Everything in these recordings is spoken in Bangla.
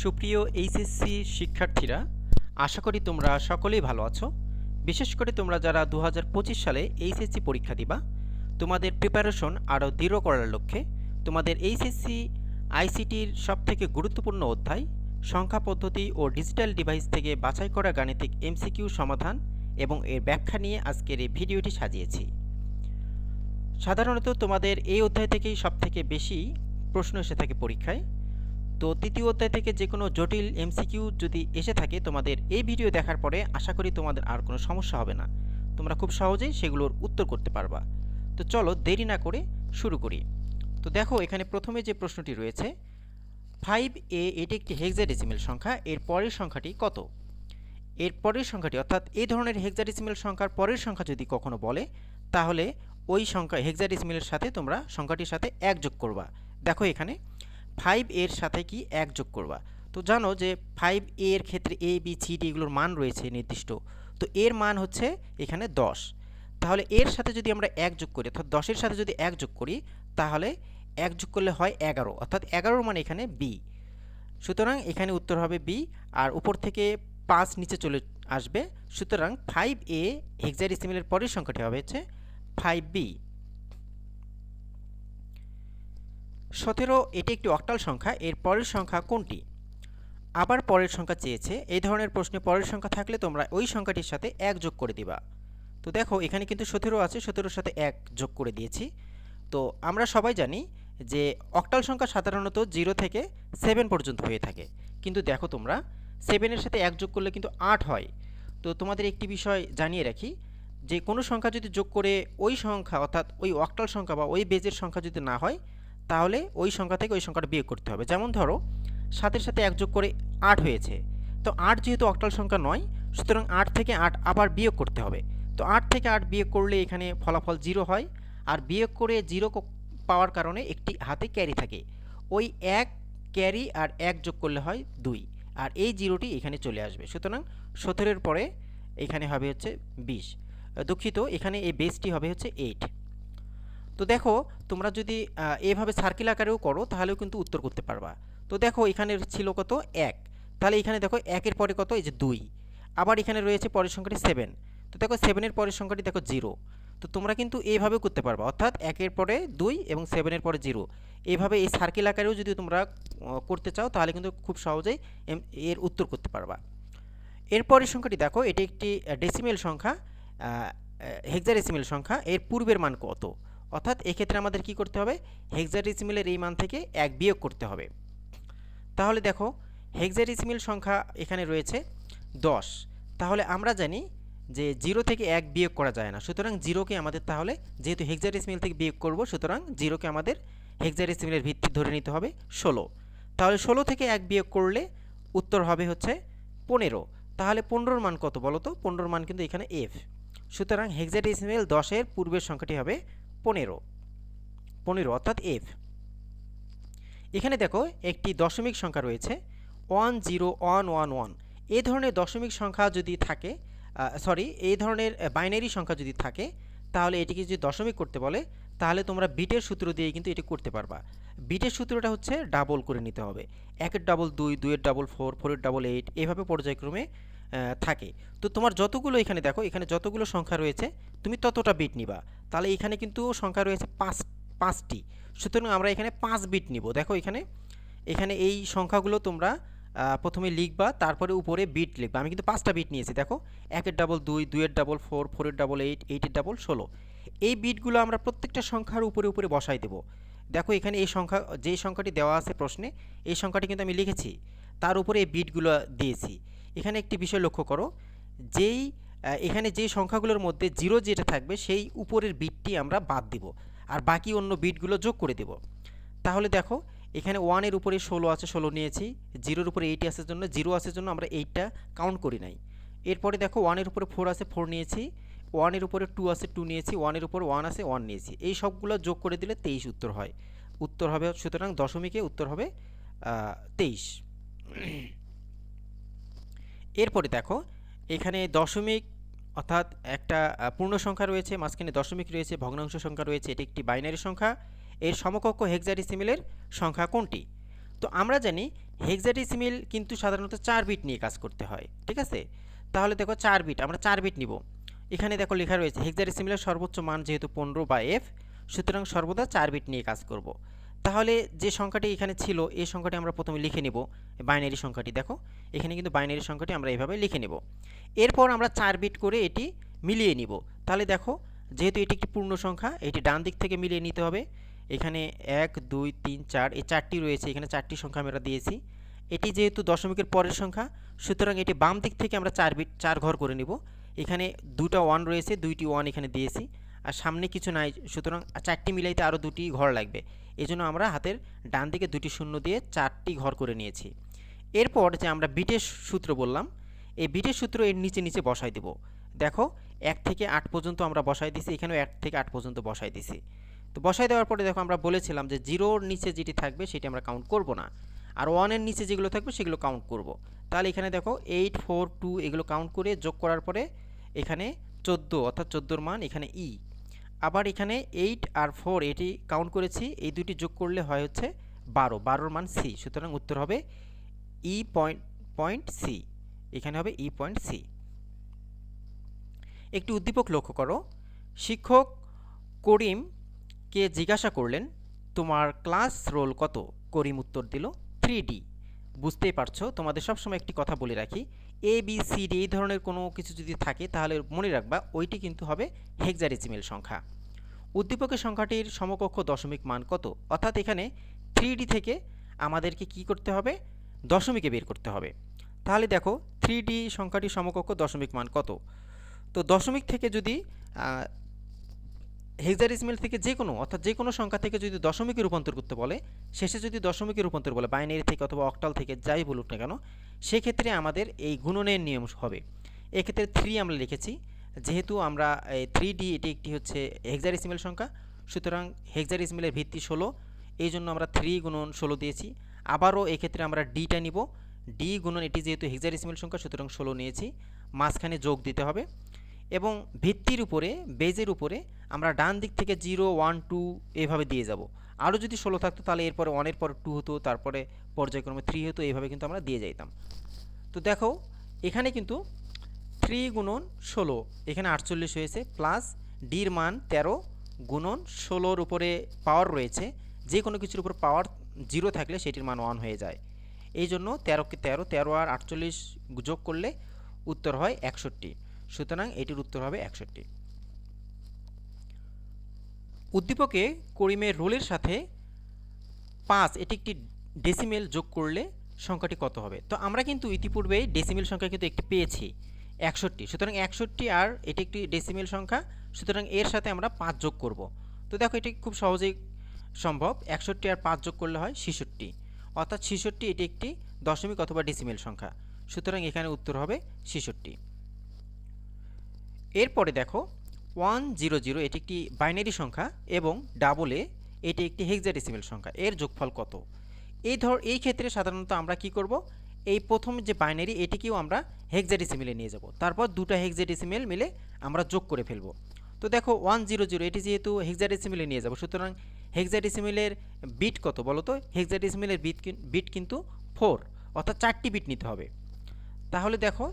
সুপ্রিয় এইচএসসি শিক্ষার্থীরা, আশা করি তোমরা সকলেই ভালো আছো। বিশেষ করে তোমরা যারা দু হাজার পঁচিশ সালে এইচএসসি পরীক্ষা দিবা, তোমাদের প্রিপারেশন আরও দৃঢ় করার লক্ষ্যে তোমাদের এইচএসসি আইসিটির সবথেকে গুরুত্বপূর্ণ অধ্যায়, সংখ্যা পদ্ধতি ও ডিজিটাল ডিভাইস থেকে বাছাই করা গাণিতিক এমসিকিউ সমাধান এবং এর ব্যাখ্যা নিয়ে আজকের এই ভিডিওটি সাজিয়েছি। সাধারণত তোমাদের এই অধ্যায় থেকেই সবথেকে বেশি প্রশ্ন এসে থাকে পরীক্ষায়। তো তৃতীয় অধ্যায় থেকে যে কোনো জটিল এমসিকিউ যদি এসে থাকে তোমাদের এই ভিডিও দেখার পরে আশা করি তোমাদের আর কোনো সমস্যা হবে না। তোমরা খুব সহজেই সেগুলোর উত্তর করতে পারবা। তো চলো দেরি না করে শুরু করি। তো দেখো এখানে প্রথমে যে প্রশ্নটি রয়েছে ফাইভ এ এটি একটি হেক্সাডেসিমেল সংখ্যা, এর পরের সংখ্যাটি কত? এর পরের সংখ্যাটি অর্থাৎ এই ধরনের হেক্সাডেসিমেল সংখ্যার পরের সংখ্যা যদি কখনো বলে, তাহলে ওই সংখ্যা হেক্সাডেসিমেলের সাথে তোমরা সংখ্যাটির সাথে এক যোগ করবা। দেখো এখানে ফাইভ এর সাথে কি এক যোগ করবা? তো জানো যে ফাইভ এর ক্ষেত্রে এ বি সি ডি এগুলোর মান রয়েছে নির্দিষ্ট। তো এর মান হচ্ছে এখানে দশ। তাহলে এর সাথে যদি আমরা এক যোগ করি, অর্থাৎ দশের সাথে যদি এক যোগ করি, তাহলে এক যোগ করলে হয় এগারো। অর্থাৎ এগারোর মানে এখানে বি সুতরাং এখানে উত্তর হবে বি আর উপর থেকে পাঁচ নিচে চলে আসবে। সুতরাং ফাইভ এ হেক্সাডেসিমেলের পরের সংখ্যাটি হবে হচ্ছে ফাইভ বি সতেরো, এটি একটি অক্টাল সংখ্যা, এর পরের সংখ্যা কোনটি? আবার পরের সংখ্যা চেয়েছে, এই ধরনের প্রশ্নে পরের সংখ্যা থাকলে তোমরা ওই সংখ্যাটির সাথে এক যোগ করে দিবা। তো দেখো, এখানে কিন্তু সতেরো আছে, সতেরোর সাথে এক যোগ করে দিয়েছি। তো আমরা সবাই জানি যে অক্টাল সংখ্যা সাধারণত জিরো থেকে সেভেন পর্যন্ত হয়ে থাকে। কিন্তু দেখো তোমরা সেভেনের সাথে এক যোগ করলে কিন্তু আট হয়। তো তোমাদের একটি বিষয় জানিয়ে রাখি, যে কোনো সংখ্যা যদি যোগ করে ওই সংখ্যা, অর্থাৎ ওই অক্টাল সংখ্যা বা ওই বেজের সংখ্যা যদি না হয় তাহলে ওই সংখ্যা থেকে ওই সংখ্যাটা বিয়োগ করতে হবে। যেমন ধরো, সাতের সাথে এক যোগ করে আট হয়েছে। তো আট যেহেতু অক্টাল সংখ্যা নয়, সুতরাং আট থেকে আট আবার বিয়োগ করতে হবে। তো আট থেকে আট বিয়োগ করলে এখানে ফলাফল জিরো হয়। আর বিয়োগ করে জিরো পাওয়ার কারণে একটি হাতে ক্যারি থাকে। ওই এক ক্যারি আর এক যোগ করলে হয় দুই। আর এই জিরোটি এখানে চলে আসবে। সুতরাং সতেরোর পরে এখানে হবে হচ্ছে বিশ। দুঃখিত, এখানে এই বেসটি হবে হচ্ছে এইট তো দেখো, তোমরা যদি এভাবে সার্কেল আকারেও করো, তাহলেও কিন্তু উত্তর করতে পারবা। তো দেখো, এখানে ছিল কত? এক। তাহলে এখানে দেখো, একের পরে কত? এই যে দুই। আবার এখানে রয়েছে পরের সংখ্যাটি সেভেন তো দেখো সেভেনের পরের সংখ্যাটি দেখো জিরো তো তোমরা কিন্তু এইভাবেও করতে পারবা। অর্থাৎ একের পরে দুই এবং সেভেনের পরে জিরো এইভাবে এই সার্কেল আকারেও যদি তোমরা করতে চাও, তাহলে কিন্তু খুব সহজেই এর উত্তর করতে পারবা। এরপরের সংখ্যাটি দেখো, এটি একটি ডেসিমেল সংখ্যা হেক্সাডেসিমেল সংখ্যা। এর পূর্বের মান কত? অর্থাৎ এক্ষেত্রে আমাদের কি করতে হবে? হেক্সাডেসিমেলের এই মান থেকে এক বিয়োগ করতে হবে। তাহলে দেখো হেক্সাডেসিমেল সংখ্যা এখানে রয়েছে দশ। তাহলে আমরা জানি যে জিরো থেকে এক বিয়োগ করা যায় না। সুতরাং জিরোকে আমাদের তাহলে, যেহেতু হেক্সাডেসিমেল থেকে বিয়োগ করব, সুতরাং জিরোকে আমাদের হেক্সাডেসিমেলের ভিত্তি ধরে নিতে হবে ষোলো। তাহলে ষোলো থেকে এক বিয়োগ করলে উত্তর হবে হচ্ছে পনেরো। তাহলে পনেরোর মান কত বলো তো পনেরোর মান কিন্তু এখানে এফ সুতরাং হেক্সাডেসিমেল দশের পূর্বের সংখ্যাটি হবে পনেরো। পনেরো অর্থাৎ এফ। এখানে দেখো একটি দশমিক সংখ্যা রয়েছে one zero one one one এই ধরনের দশমিক সংখ্যা যদি থাকে সরি এই ধরনের বাইনারি সংখ্যা যদি থাকে, তাহলে এটিকে যদি দশমিক করতে বলে, তাহলে তোমরা বিটের সূত্র দিয়ে কিন্তু এটি করতে পারবা। বিটের সূত্রটা হচ্ছে ডাবল করে নিতে হবে। একের ডাবল দুই, দুইয়ের ডাবল ফোর ফোরের ডাবল এইট এভাবে পর্যায়ক্রমে থাকে। তো তোমার যতগুলো এখানে দেখো, এখানে যতগুলো সংখ্যা রয়েছে, তুমি ততটা বিট নিবা। তাহলে এখানে কিন্তু সংখ্যা রয়েছে পাঁচ, পাঁচটি। সুতরাং আমরা এখানে পাঁচ বিট নিব। দেখো এখানে এখানে এই সংখ্যাগুলো তোমরা প্রথমে লিখবা, তারপরে উপরে বিট লিখবা। আমি কিন্তু পাঁচটা বিট নিয়েছি, দেখো। একের ডাবল দুই, দুইয়ের ডাবল ফোর ফোরের ডাবল এইট এইটের ডাবল ষোলো। এই বিটগুলো আমরা প্রত্যেকটা সংখ্যার উপরে উপরে বসাই দেবো। দেখো এখানে এই সংখ্যা যেই সংখ্যাটি দেওয়া আছে প্রশ্নে, এই সংখ্যাটি কিন্তু আমি লিখেছি। তার উপরে এই বিটগুলো দিয়েছি। এখানে একটি বিষয় লক্ষ্য করো। যেই এখানে যেই সংখ্যাগুলোর মধ্যে জিরো যেটা থাকবে, সেই উপরের বিটটি আমরা বাদ দিব আর বাকি অন্য বিটগুলো যোগ করে দেব। তাহলে দেখো, এখানে ওয়ানের উপরে ষোলো আছে, ষোলো নিয়েছি। জিরোর উপরে এইট আসার জন্য জিরো আসার জন্য আমরা এইটটা কাউন্ট করি নাই। এরপরে দেখো ওয়ানের উপরে ফোর আছে ফোর নিয়েছি। ওয়ানের উপরে টু আছে টু নিয়েছি। ওয়ানের উপর ওয়ান আছে ওয়ান নিয়েছি। এই সবগুলো যোগ করে দিলে তেইশ উত্তর হয়। উত্তর হবে সুতরাং দশমিকে উত্তর হবে তেইশ। এরপরে দেখো, এখানে দশমিক, অর্থাৎ একটা পূর্ণ সংখ্যা রয়েছে, মাঝখানে দশমিক রয়েছে, ভগ্নাংশ সংখ্যা রয়েছে, এটি একটি বাইনারি সংখ্যা। এর সমকক্ষ হেক্সাডেসিমেলের সংখ্যা কোনটি? তো আমরা জানি হেক্সাডেসিমেল কিন্তু সাধারণত চার বিট নিয়ে কাজ করতে হয়, ঠিক আছে? তাহলে দেখো চার বিট, আমরা চার বিট নিব। এখানে দেখো লেখা রয়েছে হেক্সাডেসিমেলের সর্বোচ্চ মান যেহেতু পনেরো বা এফ সুতরাং সর্বদা চার বিট নিয়ে কাজ করব। তাহলে যে সংখ্যাটি এখানে ছিল এই সংখ্যাটি আমরা প্রথমে লিখে নেব, বাইনারি সংখ্যাটি। দেখো, এখানে কিন্তু বাইনারি সংখ্যাটি আমরা এভাবে লিখে নেব। এরপর আমরা চার বিট করে এটি মিলিয়ে নিব। তাহলে দেখো, যেহেতু এটি একটি পূর্ণ সংখ্যা, এটি ডান দিক থেকে মিলিয়ে নিতে হবে। এখানে এক, দুই, তিন, চার, এই চারটি রয়েছে, এখানে চারটি সংখ্যা আমরা দিয়েছি। এটি যেহেতু দশমিকের পরের সংখ্যা, সুতরাং এটি বাম দিক থেকে আমরা চার বিট, চার ঘর করে নিব। এখানে দুটা ওয়ান রয়েছে, দুইটি ওয়ান এখানে দিয়েছি। আর সামনে কিছু নাই, সুতরাং চারটি মিলাইতে আরও দুটি ঘর লাগবে। এজন্য আমরা হাতের ডান দিকে দুটি শূন্য দিয়ে চারটি ঘর করে নিয়েছি। এরপর যে আমরা বিটের সূত্র বললাম, এই বিটের সূত্র এর নিচে নিচে বসাই দেব। দেখো, এক থেকে আট পর্যন্ত আমরা বসাই দিছি, এখানেও এক থেকে আট পর্যন্ত বসাই দিছি। তো বসাই দেওয়ার পরে দেখো, আমরা বলেছিলাম যে জিরোর নিচে যেটি থাকবে সেটি আমরা কাউন্ট করব না। আর ওয়ানের নিচে যেগুলো থাকবে সেগুলো কাউন্ট করব। তাহলে এখানে দেখো এইট ফোর টু এগুলো কাউন্ট করে যোগ করার পরে এখানে চোদ্দ, অর্থাৎ চোদ্দোর মান এখানে ই আবার এখানে এইট আর ফোর এটি কাউন্ট করেছি, এই দুটি যোগ করলে হয় হচ্ছে বারো, বারোর মান সি সুতরাং উত্তর হবে ই পয়েন্ট পয়েন্ট সি এখানে হবে ই পয়েন্ট সি একটি উদ্দীপক লক্ষ্য করো, শিক্ষক করিমকে জিজ্ঞাসা করলেন, তোমার ক্লাস রোল কত? করিম উত্তর দিল থ্রি ডি বুঝতেই পারছ, তোমাদের সবসময় একটি কথা বলে রাখি এ বি সি ডি এই ধরনের কোনো কিছু যদি থাকে, তাহলে মনে রাখবা ওইটি কিন্তু হবে হেক্সাডেসিমেল সংখ্যা। উদ্দীপকের সংখ্যাটির সমকক্ষ দশমিক মান কত? অর্থাৎ এখানে থ্রি ডি থেকে আমাদেরকে কি করতে হবে? দশমিকে বের করতে হবে। তাহলে দেখো থ্রি ডি সংখ্যাটির সমকক্ষ দশমিক মান কত? তো দশমিক থেকে যদি হেক্সাডেসিমেল থেকে যে কোনো অর্থাৎ যে কোনো সংখ্যা থেকে যদি দশমিকে রূপান্তর করতে বলে, শেষে যদি দশমিকে রূপান্তর বলে বাইনারি থেকে অথবা অক্টাল থেকে যাই বলুক না কেন সেক্ষেত্রে আমাদের এই গুণনের নিয়ম হবে। এক্ষেত্রে থ্রি আমরা লিখেছি। যেহেতু আমরা থ্রি ডি এটি একটি হচ্ছে হেক্সাডেসিমেল সংখ্যা, সুতরাং হেক্সাডেসিমেলের ভিত্তি ষোলো। এই জন্য আমরা থ্রি গুণন ষোলো দিয়েছি। আবারও এক্ষেত্রে আমরা ডিটা নিব। ডি গুণন এটি যেহেতু হেক্সাডেসিমেল সংখ্যা, সুতরাং ষোলো নিয়েছি। মাঝখানে যোগ দিতে হবে। এবং ভিত্তির উপরে বেজের উপরে আমরা ডান দিক থেকে জিরো ওয়ান টু এভাবে দিয়ে যাব। আরও যদি ষোলো থাকতো, তাহলে এরপরে ওয়ানের পর টু হতো, তারপরে পর্যায়ক্রমে থ্রি হতো, এইভাবে কিন্তু আমরা দিয়ে যাইতাম। তো দেখো, এখানে কিন্তু থ্রি গুণন ষোলো, এখানে আটচল্লিশ হয়েছে প্লাস ডির মান তেরো গুণন ষোলোর উপরে পাওয়ার রয়েছে, যে কোনো কিছুর উপর পাওয়ার জিরো থাকলে সেটির মান ওয়ান হয়ে যায়। এই জন্য তেরোকে তেরো তেরো আর আটচল্লিশ যোগ করলে উত্তর হয় একষট্টি, সুতরাং এটির উত্তর হবে একষট্টি। উদ্দীপকে করিমের রোলের সাথে পাঁচ, এটি একটি ডেসিমেল যোগ করলে সংখ্যাটি কত হবে? তো আমরা কিন্তু ইতিপূর্বেই ডেসিমেল সংখ্যা কিন্তু একটি পেয়েছি, একষট্টি। সুতরাং একষট্টি আর এটি একটি ডেসিমেল সংখ্যা, সুতরাং এর সাথে আমরা পাঁচ যোগ করব। তো দেখো, এটি খুব সহজেই সম্ভব। একষট্টি আর পাঁচ যোগ করলে হয় ছেষট্টি। অর্থাৎ ছেষট্টি এটি একটি দশমিক অথবা ডেসিমেল সংখ্যা। সুতরাং এখানে উত্তর হবে ছেষট্টি। এরপরে দেখো ওয়ান জিরো জিরো এটি একটি বাইনারি সংখ্যা এবং ডাবল এ এটি একটি হেক্সাডেসিমেল সংখ্যা। এর যোগফল কত? এই ধর, এই ক্ষেত্রে সাধারণত আমরা কি করব? এই প্রথম যে বাইনারি, এটিকেও আমরা হেক্সাডেসিমেলে নিয়ে যাব। তারপর দুটা হেক্সাডেসিমেল মিলে আমরা যোগ করে ফেলব। তো দেখো, ওয়ান জিরো জিরো, এটি যেহেতু হেক্সাডেসিমেলে নিয়ে যাব, সুতরাং হেক্সাডেসিমেলের বিট কত বলো তো? হেক্সাডেসিমেলের বিট বিট কিন্তু ফোর অর্থাৎ চারটি বিট নিতে হবে। তাহলে দেখো,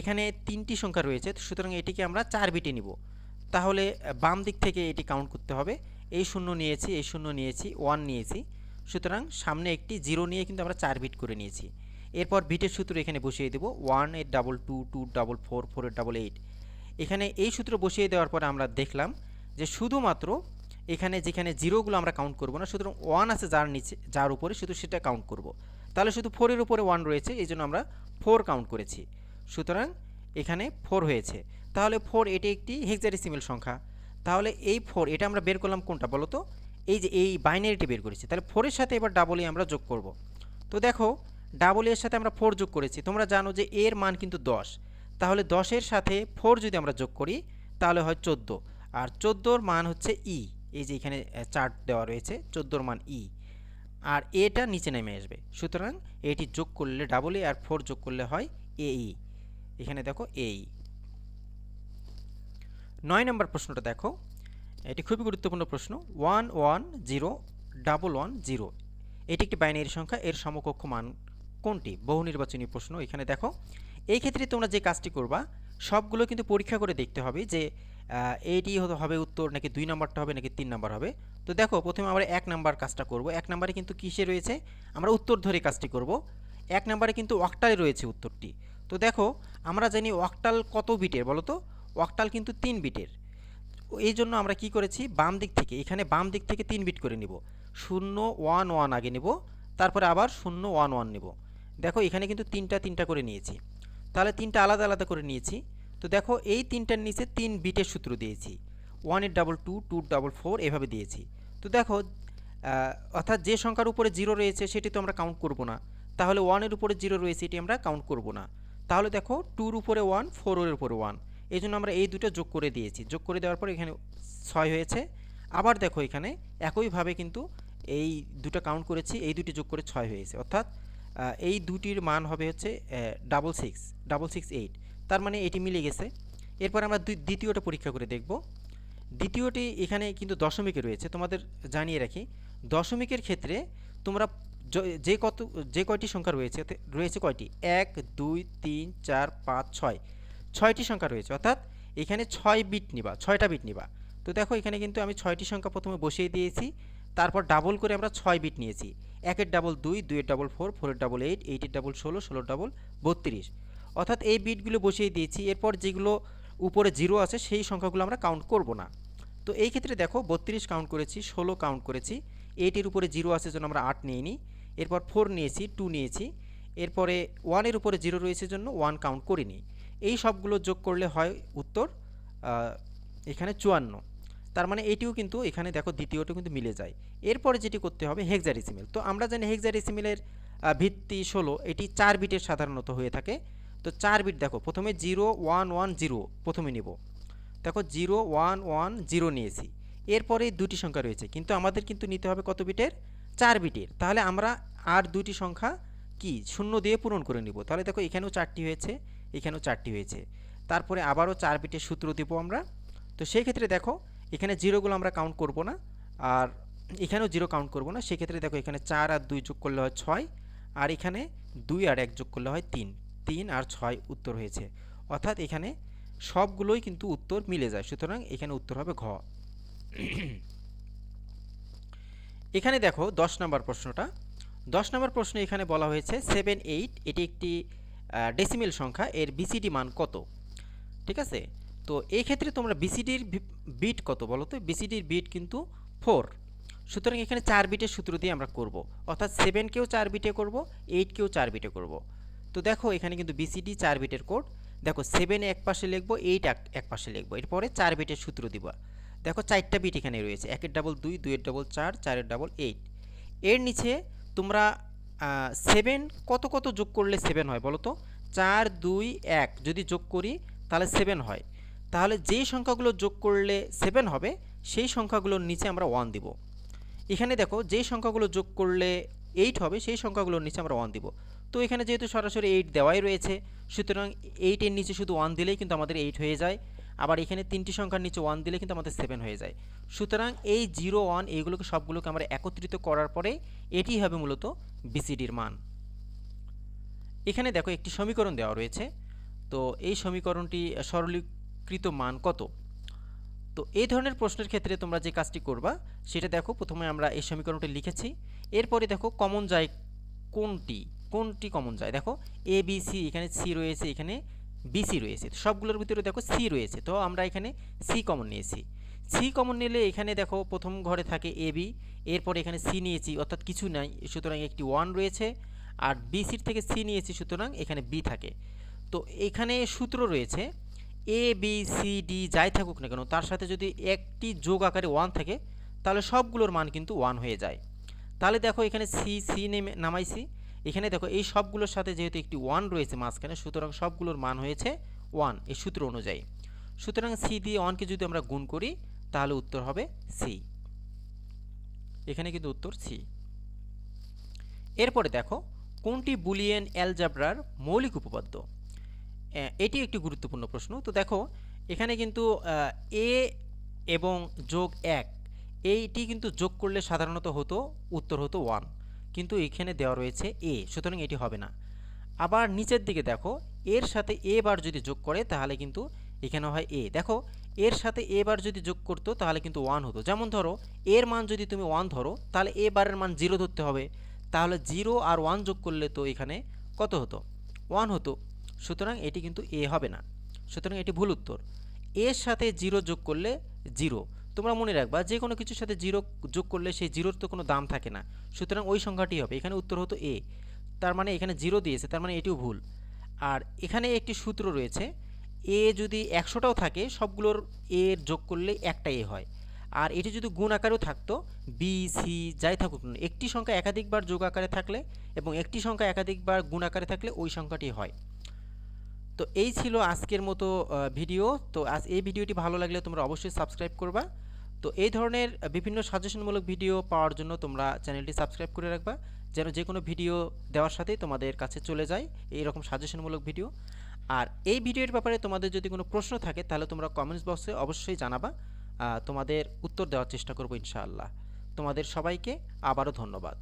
এখানে তিনটি সংখ্যা রয়েছে, সুতরাং এটিকে আমরা চার বিটে নিব। তাহলে বাম দিক থেকে এটি কাউন্ট করতে হবে। এই শূন্য নিয়েছি, এই শূন্য নিয়েছি ওয়ান নিয়েছি। সুতরাং সামনে একটি জিরো নিয়ে কিন্তু আমরা চার বিট করে নিয়েছি। এরপর বিটের সূত্র এখানে বসিয়ে দেবো। One eight double two two double four four eight double eight এখানে এই সূত্র বসিয়ে দেওয়ার পরে আমরা দেখলাম যে শুধুমাত্র এখানে যেখানে জিরোগুলো আমরা কাউন্ট করব না, সুতরাং ওয়ান আছে যার নিচে, যার উপরে শুধু সেটা কাউন্ট করব। তাহলে শুধু ফোরের উপরে ওয়ান রয়েছে এই জন্য আমরা ফোর কাউন্ট করেছি। সুতরাং এখানে ফোর হয়েছে। তাহলে ফোর এটি একটি হেক্সাডেসিমেল সংখ্যা। তাহলে এই ফোর এটা আমরা বের করলাম কোনটা বলো তো? এই যে এই বাইনারিটি বের করেছি। তাহলে ফোরের সাথে এবার ডাবল এ আমরা যোগ করব। তো দেখো ডাবল এর সাথে আমরা ফোর যোগ করেছি। তোমরা জানো যে এর মান কিন্তু দশ। তাহলে দশের সাথে ফোর যদি আমরা যোগ করি, তাহলে হয় চোদ্দ। আর চোদ্দোর মান হচ্ছে ই এই যে এখানে চার্ট দেওয়া রয়েছে, চোদ্দোর মান ই আর এটা নিচে নেমে আসবে। সুতরাং এটি যোগ করলে ডাবল এ আর ফোর যোগ করলে হয় এ ই এখানে দেখো এই নয় নম্বর প্রশ্নটা দেখো। এটি খুবই গুরুত্বপূর্ণ প্রশ্ন। One one zero double one zero. এটি একটি বাইনারি সংখ্যা। এর সমকক্ষ মান কোনটি? বহু নির্বাচনী প্রশ্ন। এখানে দেখো, এই ক্ষেত্রে তোমরা যে কাজটি করবা, সবগুলো কিন্তু পরীক্ষা করে দেখতে হবে যে এইটি হবে উত্তর নাকি দুই নাম্বারটা হবে নাকি তিন নাম্বার হবে। তো দেখো, প্রথমে আমরা এক নাম্বার কাজটা করব। এক নাম্বারে কিন্তু কিসে রয়েছে? আমরা উত্তর ধরে কাজটি করব। এক নাম্বারে কিন্তু অক্টালে রয়েছে উত্তরটি। তো দেখো, আমরা জানি অক্টাল কত বিটের, বলো তো? অক্টাল কিন্তু তিন বিটের। এই জন্য আমরা কি করেছি? বাম দিক থেকে, এখানে বাম দিক থেকে তিন বিট করে নিব। শূন্য, ওয়ান ওয়ান আগে নেব, তারপরে আবার শূন্য, ওয়ান ওয়ান নেব। দেখো, এখানে কিন্তু তিনটা তিনটা করে নিয়েছি। তাহলে তিনটা আলাদা আলাদা করে নিয়েছি। তো দেখো, এই তিনটার নিচে তিন বিটের সূত্র দিয়েছি। One eight double two two double four এভাবে দিয়েছি। তো দেখো অর্থাৎ যে সংখ্যার উপরে জিরো রয়েছে, সেটি তো আমরা কাউন্ট করব না। তাহলে ওয়ানের উপরে জিরো রয়েছে, এটি আমরা কাউন্ট করব না। তাহলে দেখো টুর উপরে ওয়ান ফোরের উপরে ওয়ান এই জন্য আমরা এই দুটো যোগ করে দিয়েছি। যোগ করে দেওয়ার পর এখানে ছয় হয়েছে। আবার দেখো এখানে একইভাবে কিন্তু এই দুটো কাউন্ট করেছি, এই দুটি যোগ করে ছয় হয়েছে। অর্থাৎ এই দুটির মান হবে হচ্ছে double six double six eight তার মানে এটি মিলে গেছে। এরপর আমরা দ্বিতীয়টা পরীক্ষা করে দেখব। দ্বিতীয়টি এখানে কিন্তু দশমিকে রয়েছে। তোমাদের জানিয়ে রাখি, দশমিকের ক্ষেত্রে তোমরা য- কত, যে কয়টি সংখ্যা রয়েছে রয়েছে কয়টি? এক, দুই, তিন, চার, পাঁচ, ছয়। ছয়টি সংখ্যা রয়েছে, অর্থাৎ এখানে ছয় বিট নিবা, ছয়টা বিট নিবা। তো দেখো, এখানে কিন্তু আমি ছয়টি সংখ্যা প্রথমে বসিয়ে দিয়েছি, তারপর ডাবল করে আমরা ছয় বিট নিয়েছি। একের ডাবল দুই, দুইয়ের ডাবল ফোর ফোরের ডাবল এইট এইটের ডাবল ষোলো, ষোলোর ডাবল বত্রিশ। অর্থাৎ এই বিটগুলো বসিয়ে দিয়েছি, এরপর যেগুলো উপরে জিরো আছে, সেই সংখ্যাগুলো আমরা কাউন্ট করব না। তো এই ক্ষেত্রে দেখো, বত্রিশ কাউন্ট করেছি, ষোলো কাউন্ট করেছি এইটের উপরে জিরো আছে জন্য আমরা আট নিয়ে নিই। এরপর ফোর নিয়েছি টু নিয়েছি। এরপরে ওয়ানের উপরে জিরো রয়েছে জন্য ওয়ান কাউন্ট করিনি। এই সবগুলো যোগ করলে হয় উত্তর এখানে চুয়ান্ন। তার মানে এটিও কিন্তু এখানে দেখো দ্বিতীয়টা কিন্তু মিলে যায়। এরপরে যেটি করতে হবে হেক্সাডেসিমেল তো আমরা জানি হেক্সাডেসিমেলের আহ, ভিত্তি ষোলো এটি চার বিটের সাধারণত হয়ে থাকে। তো চার বিট দেখো প্রথমে জিরো ওয়ান ওয়ান জিরো প্রথমে নেব। দেখো জিরো ওয়ান ওয়ান জিরো নিয়েছি। এরপরে দুটি সংখ্যা রয়েছে কিন্তু আমাদের কিন্তু নিতে হবে কত বিটের? চার বিটের। তাহলে আমরা আর দুইটি সংখ্যা কি? শূন্য দিয়ে পূরণ করে নিব। তাহলে দেখো এখানেও চারটি হয়েছে, এখানেও চারটি হয়েছে। তারপরে আবারও চার বিটের সূত্র দেবো আমরা। তো সেই ক্ষেত্রে দেখো, এখানে জিরোগুলো আমরা কাউন্ট করব না, আর এখানেও জিরো কাউন্ট করব না। সেক্ষেত্রে দেখো এখানে চার আর দুই যোগ করলে হয় ছয়, আর এখানে দুই আর এক যোগ করলে হয় তিন। তিন আর ছয় উত্তর হয়েছে। অর্থাৎ এখানে সবগুলোই কিন্তু উত্তর মিলে যায়, সুতরাং এখানে উত্তর হবে ঘ। এখানে দেখো দশ নম্বর প্রশ্নটা। দশ নম্বর প্রশ্ন এখানে বলা হয়েছে সেভেন এইট এটি একটি ডেসিমেল সংখ্যা, এর বিসিডি মান কত? ঠিক আছে? তো এই ক্ষেত্রে তোমরা বিসিডির বিট কত বলো তো? বিসিডির বিট কিন্তু ফোর সুতরাং এখানে চার বিটের সূত্র দিয়ে আমরা করব। অর্থাৎ সেভেনকেও চার বিটে করব এইটকেও চার বিটে করব। তো দেখো, এখানে কিন্তু বিসিডি চার বিটের কোড দেখো সেভেন এক পাশে লিখব এইট এক পাশে লিখব। এরপরে চার বিটের সূত্র দিব। দেখো, চারটা বিট এখানে রয়েছে। একের ডাবল দুই, দুইয়ের ডাবল চার, চারের ডাবল এইট এর নিচে তোমরা সেভেন কত কত যোগ করলে সেভেন হয় বলো তো? চার, দুই, এক। যদি যোগ করি, তাহলে সেভেন হয়। তাহলে যেই সংখ্যাগুলো যোগ করলে সেভেন হবে, সেই সংখ্যাগুলোর নিচে আমরা ওয়ান দিব। এখানে দেখো, যেই সংখ্যাগুলো যোগ করলে এইট হবে, সেই সংখ্যাগুলোর নিচে আমরা ওয়ান দিব। তো এখানে যেহেতু সরাসরি এইট দেওয়াই রয়েছে, সুতরাং এইটের নিচে শুধু ওয়ান দিলেই কিন্তু আমাদের এইট হয়ে যায়। আবার এখানে তিনটি সংখ্যার নিচে ওয়ান দিলে কিন্তু আমাদের সেভেন হয়ে যায়। সুতরাং এই জিরো ওয়ান এইগুলোকে সবগুলোকে আমরা একত্রিত করার পরে এটি হবে মূলত বিসিডির মান। এখানে দেখো একটি সমীকরণ দেওয়া রয়েছে। তো এই সমীকরণটি সরলীকৃত মান কত? তো এই ধরনের প্রশ্নের ক্ষেত্রে তোমরা যে কাজটি করবা, সেটা দেখো প্রথমে আমরা এই সমীকরণটি লিখেছি। এরপরে দেখো কমন যায় কোনটি? কোনটি কমন যায়? দেখো এ বি সি এখানে সি রয়েছে, এখানে বিসি রয়েছে। সবগুলোর ভিতরে দেখো সি রয়েছে। তো আমরা এখানে সি কমন নিয়েছি। সি কমন নিলে এখানে দেখো প্রথম ঘরে থাকে এ বি এরপর এখানে সি নিয়েছি, অর্থাৎ কিছু নাই। সুতরাং একটি ওয়ান রয়েছে আর বিসির থেকে সি নিয়েছি, সুতরাং এখানে বি থাকে। তো এখানে সূত্র রয়েছে এ বি সি ডি যাই থাকুক না কেন, তার সাথে যদি একটি যোগ আকারে ওয়ান থাকে, তাহলে সবগুলোর মান কিন্তু ওয়ান হয়ে যায়। তাহলে দেখো এখানে সি সি নেমে নামাইছি। এখানে দেখো, এই সবগুলোর সাথে যেহেতু একটি ওয়ান রয়েছে মাঝখানে, সুতরাং সবগুলোর মান হয়েছে ওয়ান এই সূত্র অনুযায়ী। সুতরাং সি দিয়ে ওয়ানকে যদি আমরা গুণ করি, তাহলে উত্তর হবে সি এখানে কিন্তু উত্তর সি এরপরে দেখো, কোনটি বুলিয়েন অ্যালজাব্রার মৌলিক উপপাদ্য? এটি একটি গুরুত্বপূর্ণ প্রশ্ন। তো দেখো, এখানে কিন্তু এ এবং যোগ এক, এইটি কিন্তু যোগ করলে সাধারণত হতো, উত্তর হতো ওয়ান কিন্তু এখানে দেওয়া রয়েছে এ, সুতরাং এটি হবে না। আবার নিচের দিকে দেখো, এর সাথে এ বার যদি যোগ করে, তাহলে কিন্তু এখানে হয় এ। দেখো, এর সাথে এ বার যদি যোগ করতো, তাহলে কিন্তু ওয়ান হতো। যেমন ধরো, এর মান যদি তুমি ওয়ান ধরো, তাহলে এ বারের মান জিরো ধরতে হবে। তাহলে জিরো আর ওয়ান যোগ করলে তো এখানে কত হতো? ওয়ান হতো। সুতরাং এটি কিন্তু এ হবে না। সুতরাং এটি ভুল উত্তর। এর সাথে জিরো যোগ করলে জিরো। তোমরা মনে রাখবা, যে কোনো কিছুর সাথে জিরো যোগ করলে সেই জিরোর তো কোনো দাম থাকে না। সুতরাং ওই সংখ্যাটি হবে। এখানে উত্তর হতো এ তার মানে এখানে জিরো দিয়েছে, তার মানে এটিও ভুল। আর এখানে একটি সূত্র রয়েছে এ যদি একশোটাও থাকে, সবগুলোর এর যোগ করলে একটা এ হয়। আর এটি যদি গুণ আকারেও থাকতো বি সি যাই থাকুক একটি সংখ্যা একাধিকবার যোগ আকারে থাকলে এবং একটি সংখ্যা একাধিকবার গুণ আকারে থাকলে ওই সংখ্যাটি হয়। তো এই ছিল আজকের মতো ভিডিও। তো আজ এই ভিডিওটি ভালো লাগলে তোমরা অবশ্যই সাবস্ক্রাইব করবা। তো এই ধরনের বিভিন্ন সাজেশনমূলক ভিডিও পাওয়ার জন্য তোমরা চ্যানেলটি সাবস্ক্রাইব করে রাখবা, যেন যে কোনো ভিডিও দেওয়ার সাথেই তোমাদের কাছে চলে যায় এই রকম সাজেশনমূলক ভিডিও আর এই ভিডিওর ব্যাপারে তোমাদের যদি কোনো প্রশ্ন থাকে, তাহলে তোমরা কমেন্টস বক্সে অবশ্যই জানাবা তোমাদের উত্তর দেওয়ার চেষ্টা করব ইনশাআল্লাহ। তোমাদের সবাইকে আবারও ধন্যবাদ।